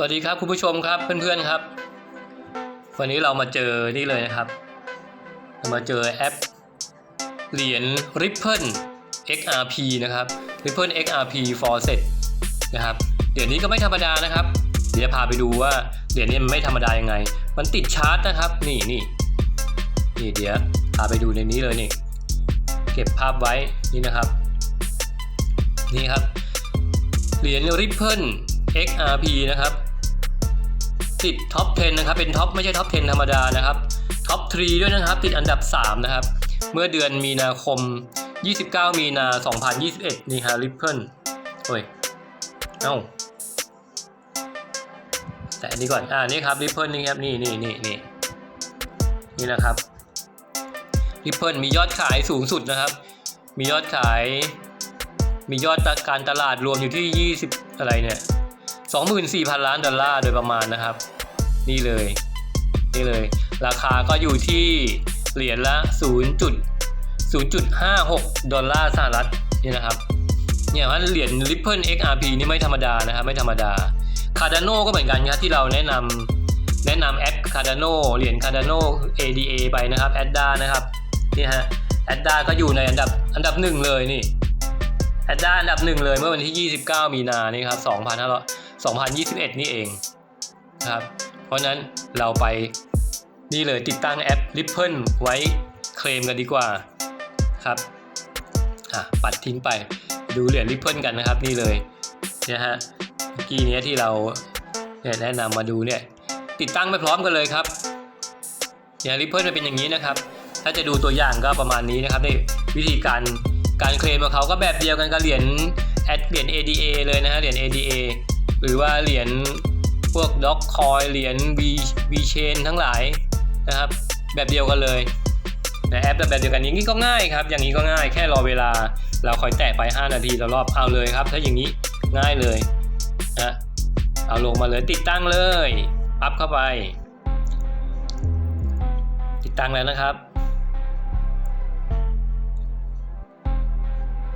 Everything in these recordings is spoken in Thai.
สวัสดีครับคุณผู้ชมครับเพื่อนๆครับ วันนี้เรามาเจอนี่เลยนะครับ มาเจอแอปเหรียญ Ripple XRP นะครับ Ripple XRP Faucet นะครับเหรียญนี้ก็ไม่ธรรมดานะครับ เดี๋ยวพาไปดูว่าเหรียญนี้มันไม่ธรรมดายังไง มันติดชาร์จนะครับนี่นี่นี่เดี๋ยวพาไปดูในนี้เลยนี่เก็บภาพไว้นี่นะครับ นี่ครับเหรียญ Ripple XRP นะครับ ติดท็อป 10 นะครับ เป็นท็อปไม่ใช่ท็อป 10 ธรรมดานะครับ ท็อป 3 ด้วยนะครับ ติดอันดับ 3 นะครับ เมื่อเดือนมีนาคม 29 มีนา 2021 นี่ฮะ Ripple โอ้ย เอ้า แต่อันนี้ก่อน อ่า นี่ครับ Ripple นี่ครับ นี่นี่นี่นี่นี่นะครับ Ripple มียอดขายสูงสุดนะครับ มียอดขาย มียอดการตลาดรวมอยู่ที่ 20 อะไรเนี่ย 24,000 ล้านดอลลาร์โดยประมาณนะครับ นี่เลย นี่เลย ราคาก็อยู่ที่เหรียญละ 0.0.56 ดอลลาร์สหรัฐนี่นะครับ เนี่ยว่าเหรียญ Ripple XRP นี่ไม่ธรรมดานะครับ ไม่ธรรมดา Cardano ก็เหมือนกันครับที่เราแนะนำแนะนำแอป Cardano เหรียญ Cardano ADA ไปนะครับ ADDA นะครับ นี่ฮะ ADDA ก็อยู่ในอันดับอันดับหนึ่งเลยนี่แอดด้าอันดับหนึ่งเลยเมื่อวันที่ 29 มีนานี่ครับ2,500 2021 นี่เองนะครับ เพราะนั้นเราไปนี่เลยติดตั้งแอป Ripple ไว้เคลมกันดีกว่าครับอะปัดทิ้งไปดูเหรียญ Ripple กันนะครับนี่เลยนะฮะเมื่อกี้เนี้ยที่เราเนี่ยแนะนำมาดูเนี่ยติดตั้งไปพร้อมกันเลยครับเนี่ย Ripple มันเป็นอย่างนี้นะครับ ถ้าจะดูตัวอย่างก็ประมาณนี้นะครับนี่วิธีการการเคลมของเขาก็แบบเดียวกันกับเหรียญแอดเหรียญ ADA เลยนะฮะเหรียญ ADA หรือว่าเหรียญพวกด็อกคอยเหรียญ V V Chain ทั้งหลายนะครับแบบเดียวกันเลยนะแอปแบบเดียวกันอย่างนี้ก็ง่ายครับ อย่างนี้ก็ง่ายแค่รอเวลาเราคอยแตะไป 5 นาทีต่อรอบเอาเลยครับ ถ้าอย่างนี้ง่ายเลยนะเอาลงมาเลยติดตั้งเลยปั๊บเข้าไป ติดตั้งแล้วนะครับ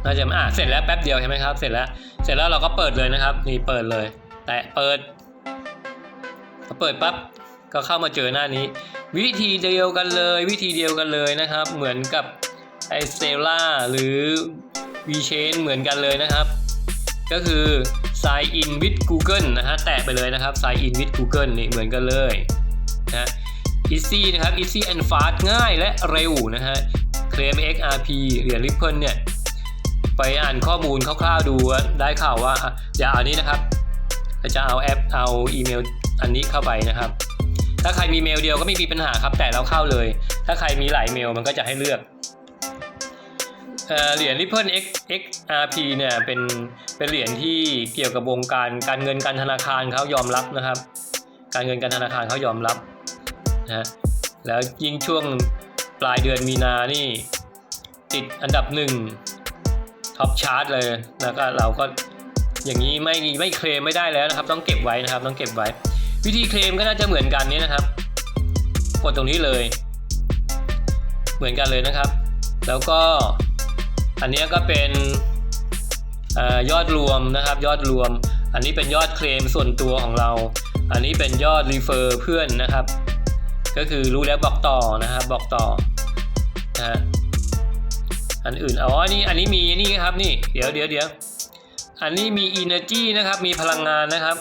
น่าจะอะเสร็จแล้วแป๊บเดียวใช่ไหมครับ เสร็จแล้ว เสร็จแล้วเราก็เปิดเลยนะครับ นี่เปิดเลย แตะเปิดพอเปิดปั๊บก็เข้ามาเจอหน้านี้ วิธีเดียวกันเลย วิธีเดียวกันเลยนะครับ เหมือนกับไอสเตล่าหรือ VChain เหมือนกันเลยนะครับ ก็คือ sign in with Google นะฮะแตะไปเลยนะครับ sign in with Google นี่เหมือนกันเลยนะ easy นะครับ easy and fast ง่ายและเร็วนะฮะ claim XRP เหรียญ Ripple เนี่ย ไปอ่านข้อมูลคร่าวๆดูได้ข่าวว่าอย่าเอานี้นะครับจะเอาแอปเอาอีเมลอันนี้เข้าไปนะครับ ถ้าใครมีเมลเดียวก็ไม่มีปัญหาครับ แต่เราเข้าเลย ถ้าใครมีหลายเมลมันก็จะให้เลือกเอเหรียญ Ripple X XRP เนี่ยเป็นเป็นเหรียญที่เกี่ยวกับวงการการเงินการธนาคารเขายอมรับนะครับ การเงินการธนาคารเขายอมรับนะฮะแล้วยิ่งช่วงปลายเดือนมีนานี่ ติดอันดับหนึ่ง ท็อปชาร์ตเลยแล้วก็เราก็อย่างนี้ไม่ไม่เคลมไม่ได้แล้วนะครับ ต้องเก็บไว้นะครับ ต้องเก็บไว้ วิธีเคลมก็น่าจะเหมือนกันนี้นะครับ กดตรงนี้เลย เหมือนกันเลยนะครับ แล้วก็อันนี้ก็เป็นอยอดรวมนะครับ ยอดรวม อันนี้เป็นยอดเคลมส่วนตัวของเรา อันนี้เป็นยอดรีเฟอร์เพื่อนนะครับ ก็คือรู้แล้วบอกต่อนะครับ บอกต่อนะฮะ อันอื่นอ๋อนี่อันนี้มีนี่ครับนี่เดี๋ยวเดี๋ยวเดี๋ยวอันนี้มี energy นะครับมีพลังงานนะครับ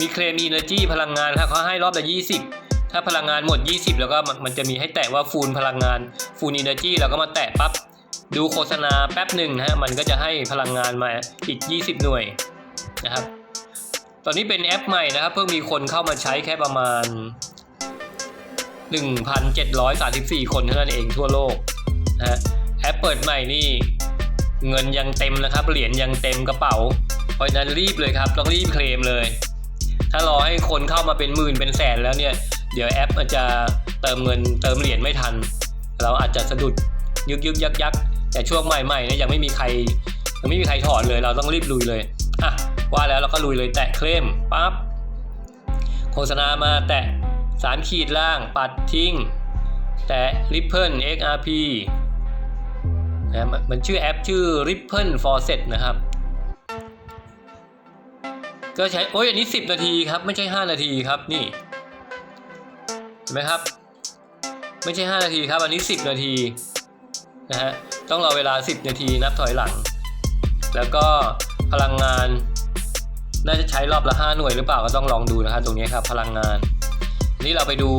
มีเคลม energy พลังงานครับเขาให้รอบละ20 ถ้าพลังงานหมด 20 แล้วก็มันจะมีให้แตะว่าฟูลพลังงานฟูล energy เราก็มาแตะปั๊บดูโฆษณาแป๊บหนึ่งนะฮะมันก็จะให้พลังงานมาอีก 20 หน่วยนะครับ ตอนนี้เป็นแอปใหม่นะครับ เพิ่งมีคนเข้ามาใช้แค่ประมาณ 1,734 คนเท่านั้นเองทั่วโลก นะแอปเปิดใหม่นี่เงินยังเต็มนะครับ เหรียญยังเต็มกระเป๋า เพราะฉะนั้นรีบเลยครับต้องรีบเคลมเลย ถ้ารอให้คนเข้ามาเป็นหมื่นเป็นแสนแล้วเนี่ย เดี๋ยวแอปมันจะเติมเงินเติมเหรียญไม่ทัน เราอาจจะสะดุดยึกยึกยักยักแต่ช่วงใหม่ๆเนี่ยยังไม่มีใครยังไม่มีใครถอนเลยเราต้องรีบลุยเลยอะว่าแล้วเราก็ลุยเลยแตะเคลมปั๊บโฆษณามาแตะสามขีดล่างปัดทิ้ง แต่ Ripple XRP นะมันมันชื่อแอปชื่อ Ripple Faucet นะครับ ก็ใช้ โอ้ยอันนี้ 10 นาทีครับ ไม่ใช่ 5 นาทีครับนี่เห็นไหมครับ ไม่ใช่ 5 นาทีครับ อันนี้ 10 นาทีนะฮะต้องรอเวลา 10 นาทีนับถอยหลัง แล้วก็พลังงาน น่าจะใช้รอบละ 5 หน่วยหรือเปล่าก็ต้องลองดูนะครับตรงนี้ครับพลังงาน นี่เราไปดู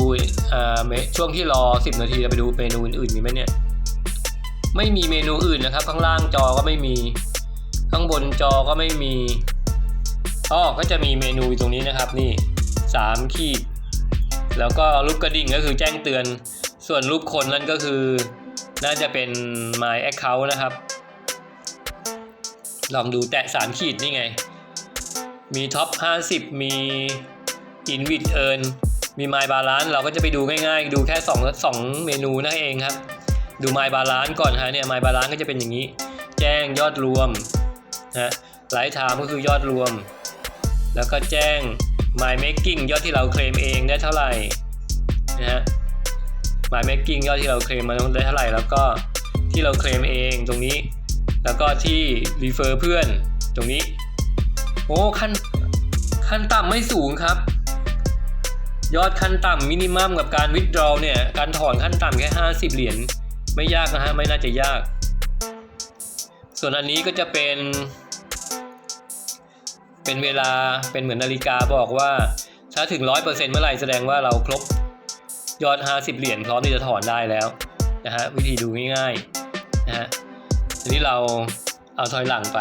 อ่อเมช่วงที่รอ 10 นาทีเราไปดูเมนูอื่นๆมีไหมเนี่ย ไม่มีเมนูอื่นนะครับ ข้างล่างจอก็ไม่มี ข้างบนจอก็ไม่มีอ๋อก็จะมีเมนูตรงนี้นะครับนี่3ขีด แล้วก็รูปกระดิ่งก็คือแจ้งเตือน ส่วนรูปคนนั่นก็คือ น่าจะเป็น My Account นะครับ ลองดูแตะ 3 ขีดนี่ไง มีท็อป 50 มี Invit Earn มี My Balance เราก็จะไปดูง่ายๆ ดูแค่2 2เมนูนั่นเองครับ ดู My Balance ก่อนฮะเนี่ย My Balance ก็จะเป็นอย่างนี้ แจ้งยอดรวมนะไลฟ์ไทม์ก็คือยอดรวม แล้วก็แจ้ง My Making ยอดที่เราเคลมเองได้เท่าไหร่นะฮะ My Making ยอดที่เราเคลมมาได้เท่าไหร่ แล้วก็ที่เราเคลมเองตรงนี้ แล้วก็ที่ refer เพื่อนตรงนี้ โอ้ขั้นขั้นต่ำไม่สูงครับ ยอดขั้นต่ำมินิมัมกับการ withdraw เนี่ยการถอนขั้นต่ำแค่ 50 เหรียญ ไม่ยากนะฮะไม่น่าจะยาก ส่วนอันนี้ก็จะเป็น เป็นเวลาเป็นเหมือนนาฬิกาบอกว่า ถ้าถึง 100%เมื่อไหร่แสดงว่าเราครบยอด 50 เหรียญพร้อมที่จะถอนได้แล้วนะฮะวิธีดูง่ายๆนะฮะทีนี้เราเอาถอยหลังไป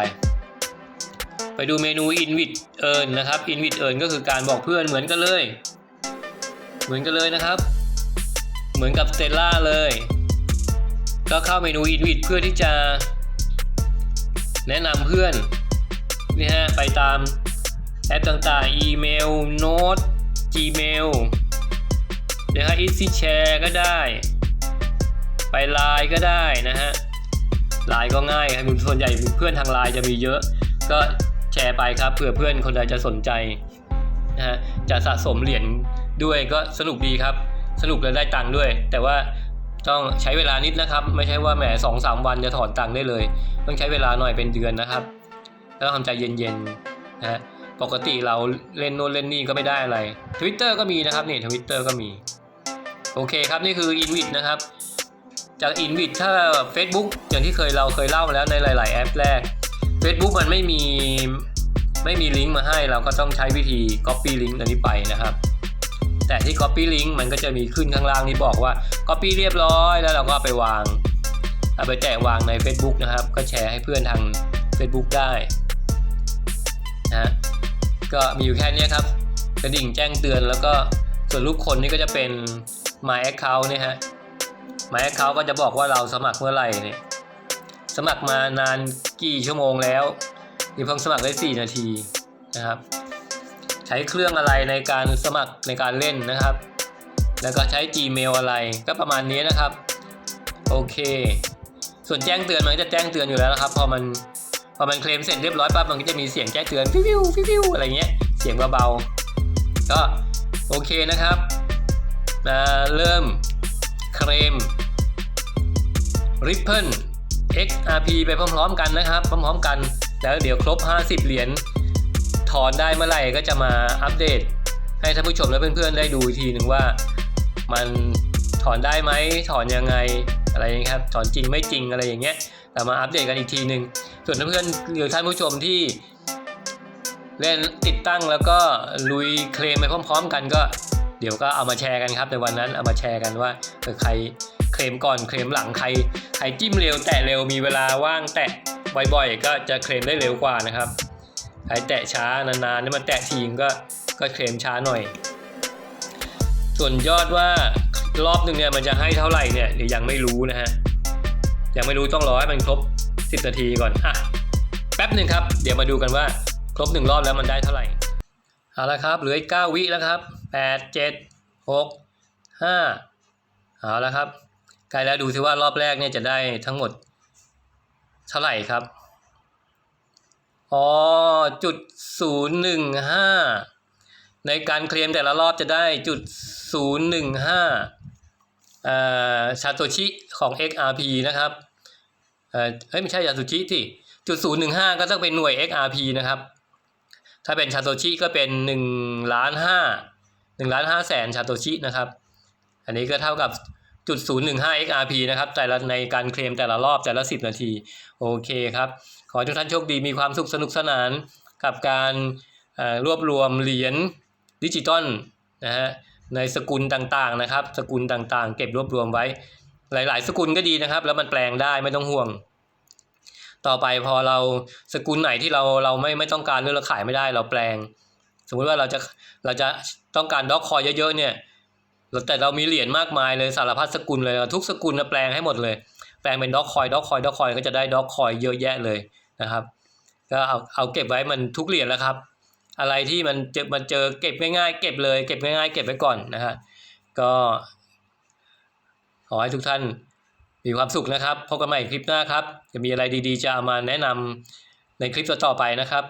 ไปดูเมนู invit earn นะครับ invit earn ก็คือการบอกเพื่อนเหมือนกันเลย เหมือนกันเลยนะครับ เหมือนกับ Stella เลย ก็เข้าเมนู invit เพื่อที่จะแนะนำเพื่อนนี่ฮะไปตามแอปต่างๆ อีเมล โน้ต Gmail เดี๋ยวฮะ Easy Share ก็ได้ ไปไลน์ก็ได้นะฮะไลน์ก็ง่ายครับส่วนใหญ่เพื่อนทางไลน์จะมีเยอะ ก็แชร์ไปครับเผื่อเพื่อนคนใดจะสนใจนะฮะจะสะสมเหรียญด้วยก็สนุกดีครับ สนุกและได้ตังค์ด้วย แต่ว่า ต้องใช้เวลานิดนะครับ ไม่ใช่ว่าแหมสองสามวันจะถอนตังค์ได้เลย ต้องใช้เวลาหน่อยเป็นเดือนนะครับแล้วทำใจเย็นๆนะฮะปกติเราเล่นโน่นเล่นนี่ก็ไม่ได้อะไร Twitter ก็มีนะครับนี่ Twitter ก็มี โอเคครับนี่คือ Invit นะครับ จาก Invit ถ้า Facebook อย่างที่เคยเราเคยเล่ามาแล้วในหลาย ๆ แอปแรก Facebook มันไม่มีไม่มีลิงก์มาให้เราก็ต้องใช้วิธี Copy Link อันนี้ไปนะครับ แต่ที่ Copy Link มันก็จะมีขึ้นข้างล่างนี้บอกว่า Copy เรียบร้อย แล้วเราก็ไปวางเอาไปแจกวางใน Facebook นะครับ ก็แชร์ให้เพื่อนทาง Facebook ได้นะฮะก็มีอยู่แค่นี้ครับกระดิ่งแจ้งเตือนแล้วก็ส่วนรูปคนนี่ก็จะเป็น My Account เนี่ยฮะ My Account ก็จะบอกว่าเราสมัครเมื่อไหร่เนี่ยสมัครมานานกี่ชั่วโมงแล้วมีเพิ่งสมัครได้ 4 นาทีนะครับ ใช้เครื่องอะไรในการสมัครในการเล่นนะครับ แล้วก็ใช้ Gmail อะไรก็ประมาณนี้นะครับ โอเค ส่วนแจ้งเตือนมันก็จะแจ้งเตือนอยู่แล้วนะครับ พอมันพอมันเคลมเสร็จเรียบร้อยปั๊บมันก็จะมีเสียงแจ้งเตือนฟิวฟิวฟิวิวอะไรเงี้ยเสียงเบาๆก็โอเคนะครับมาเริ่มเคลม Ripple XRP ไปพร้อมๆกันนะครับ พร้อมๆกัน แล้วเดี๋ยวครบ 50 เหรียญ ถอนได้เมื่อไหร่ก็จะมาอัปเดต ให้ท่านผู้ชมและเพื่อนๆได้ดูอีกทีหนึ่งว่า มันถอนได้ไหมถอนยังไงอะไรอย่างนี้ครับถอนจริงไม่จริงอะไรอย่างเงี้ยแต่มาอัปเดตกันอีกทีหนึ่งส่วนเพื่อนๆหรือท่านผู้ชมที่เล่นติดตั้งแล้วก็ลุยเคลมไปพร้อม ๆ กันก็เดี๋ยวก็เอามาแชร์กันครับในวันนั้นเอามาแชร์กันว่าเออใครเคลมก่อนเคลมหลังใครใครจิ้มเร็วแตะเร็วมีเวลาว่างแตะบ่อยๆ ก็จะเคลมได้เร็วกว่านะครับ ใครแตะช้านานๆนี่มันแตะทีมก็ก็เคลมช้าหน่อย ส่วนยอดว่ารอบหนึ่งเนี่ยมันจะให้เท่าไหร่เนี่ยเดี๋ยวยังไม่รู้นะฮะยังไม่รู้ต้องรอให้มันครบ 10 นาทีก่อนอะแป๊บหนึ่งครับ เดี๋ยวมาดูกันว่าครบหนึ่งรอบแล้วมันได้เท่าไหร่เอาละครับเหลืออีก9วิแล้วครับ 8 7 6 5เอาละครับใกล้แล้วดูซิว่ารอบแรกเนี่ยจะได้ทั้งหมดเท่าไหร่ครับ อ๋อจุดศูนย์หนึ่งห้าในการเคลมแต่ละรอบจะได้จุด015อ่าซาโตชิของ XRP นะครับเอ่อเฮ้ยไม่ใช่ซาโตชิที่จุด015ก็ต้องเป็นหน่วย XRP นะครับ ถ้าเป็นชาโตชิก็เป็น1ล้าน5 1ล้าน5แสนชาโตชินะครับ อันนี้ก็เท่ากับ จุด015 XRP นะครับแต่ละในการเคลมแต่ละรอบแต่ละ 10 นาที โอเคครับ ขอทุกท่านโชคดีมีความสุขสนุกสนานกับการรวบรวมเหรียญดิจิตอลนะฮะในสกุลต่างๆนะครับ สกุลต่างๆ เก็บรวบรวมไว้ หลายๆ สกุลก็ดีนะครับ แล้วมันแปลงได้ไม่ต้องห่วง ต่อไปพอเราสกุลไหนที่เราเราไม่ไม่ต้องการหรือเราขายไม่ได้เราแปลง สมมุติว่าเราจะเราจะต้องการด็อกคอยเยอะๆเนี่ย แต่เรามีเหรียญมากมายเลยสารพัดสกุลเลยทุกสกุลนะแปลงให้หมดเลย แปลงเป็นด็อกคอยด็อกคอยด็อกคอยก็จะได้ด็อกคอยเยอะแยะเลยนะครับก็เอาเอาเก็บไว้มันทุกเหรียญแล้วครับ อะไรที่มันเจอมันเจอเก็บง่ายๆ เก็บเลยเก็บง่ายๆ เก็บไว้ก่อนนะฮะก็ขอให้ทุกท่านมีความสุขนะครับพบกันใหม่คลิปหน้าครับ จะมีอะไรดีๆ จะเอามาแนะนำในคลิปต่อๆไปนะครับ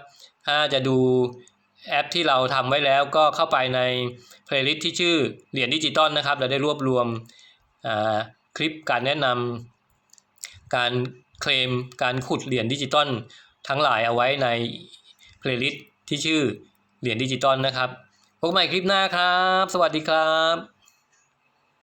ถ้าจะดู แอปที่เราทำไว้แล้วก็เข้าไปในเพลย์ลิสต์ที่ชื่อเหรียญดิจิตอลนะครับ เราได้รวบรวมคลิปการแนะนำการเคลมการขุดเหรียญดิจิตอลทั้งหลายเอาไว้ในเพลย์ลิสต์ที่ชื่อเหรียญดิจิตอลนะครับพบใหม่คลิปหน้าครับ สวัสดีครับ